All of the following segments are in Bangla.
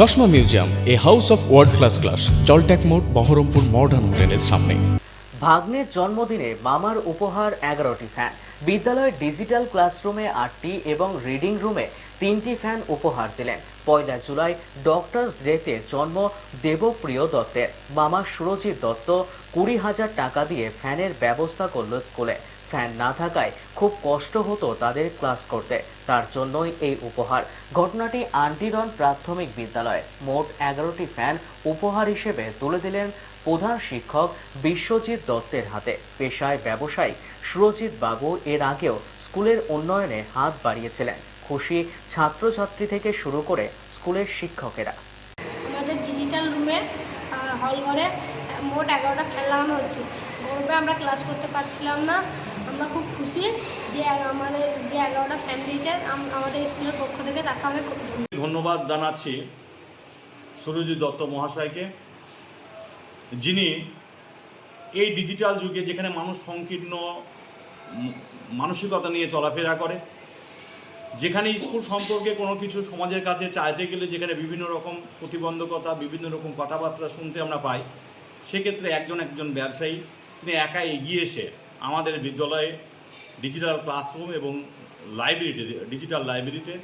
চশমা museum, a house of world class class জলট্যাক মোড়, বহরমপুর মডার্ন হোটেলের সামনে। ভাগ্নের জন্মদিনে মামার উপহার এগারোটি ফ্যান বিদ্যালয়ের ডিজিটাল ক্লাসরুমে আটটি এবং রিডিং রুমে তিনটি ফ্যান উপহার দিলেন। পয়লা জুলাই ডক্টরস ডেতে জন্ম দেবপ্রিয় দত্তের। মামা সুরজিৎ দত্ত কুড়ি হাজার টাকা দিয়ে ফ্যানের ব্যবস্থা করল স্কুলে। ফ্যান না থাকায় খুব কষ্ট হতো তাদের ক্লাস করতে। তার জন্যই এই উপহার। ঘটনাটি আন্টিরন প্রাথমিক বিদ্যালয়ে মোট এগারোটি ফ্যান উপহার হিসেবে তুলে দিলেন প্রধান শিক্ষক বিশ্বজিৎ দত্তের হাতে। পেশায় ব্যবসায়ী সুরজিৎ বাবু এর আগেও স্কুলের উন্নয়নে হাত বাড়িয়েছিলেন। খুশি ছাত্রছাত্রী থেকে শুরু করে স্কুলের শিক্ষকেরা। আমাদের ডিজিটাল রুমে হল ঘরে মোট এগারোটা ফ্যান লাগানো হচ্ছে। গরমে আমরা ক্লাস করতে পারছিলাম না আমরা খুব খুশি যে আমাদের যে এগারোটা ফ্যান দিয়েছে আমাদের স্কুলের পক্ষ থেকে তাকে ধন্যবাদ। ধন্যবাদ জানাচ্ছি সুরজিৎ দত্ত মহাশয়কে যিনি এই ডিজিটাল যুগে যেখানে মানুষ সংকীর্ণ, মানসিকতা নিয়ে চলাফেরা করে, যেখানে স্কুল সম্পর্কে কোনো কিছু সমাজের কাছে চাইতে গেলে যেখানে বিভিন্ন রকম প্রতিবন্ধকতা, বিভিন্ন রকম কথাবার্তা শুনতে আমরা পাই, সেক্ষেত্রে একজন একজন ব্যবসায়ী তিনি একা এগিয়ে এসে আমাদের বিদ্যালয়ে ডিজিটাল ক্লাসরুম এবং লাইব্রেরিতে ডিজিটাল লাইব্রেরিতে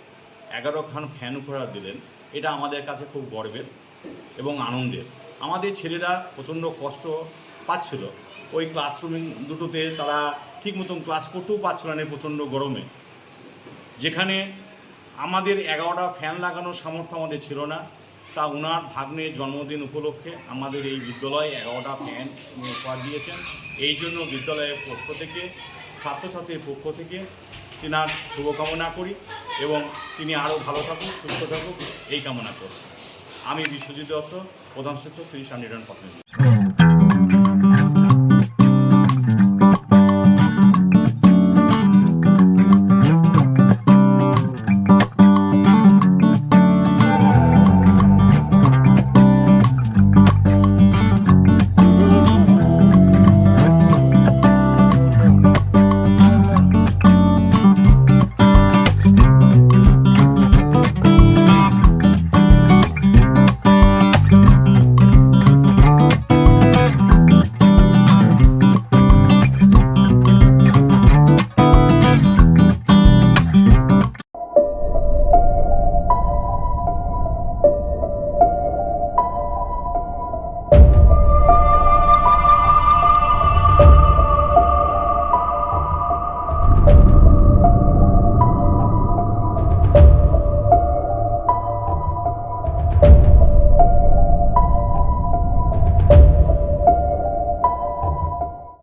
এগারো খান ফ্যান উপহার দিলেন। এটা আমাদের কাছে খুব গর্বের এবং আনন্দের। আমাদের ছেলেরা প্রচণ্ড কষ্ট পাচ্ছিল। ওই ক্লাসরুম দুটোতে তারা ঠিক মতন ক্লাস করতেও পারছিল না প্রচণ্ড গরমে। যেখানে আমাদের এগারোটা ফ্যান লাগানোর সামর্থ্য আমাদের ছিল না। তা ওনার ভাগ্নের জন্মদিন উপলক্ষে আমাদের এই বিদ্যালয়ে এগারোটা ফ্যান উপহার দিয়েছেন এই জন্য বিদ্যালয়ের পক্ষ থেকে, ছাত্রছাত্রীর পক্ষ থেকে তিনার শুভকামনা করি এবং তিনি আরও ভালো থাকুক সুস্থ থাকুক, এই কামনা করি আমি বিশ্বজিৎ দত্ত, প্রধান শিক্ষক তিনি আন্ডিরান পথে।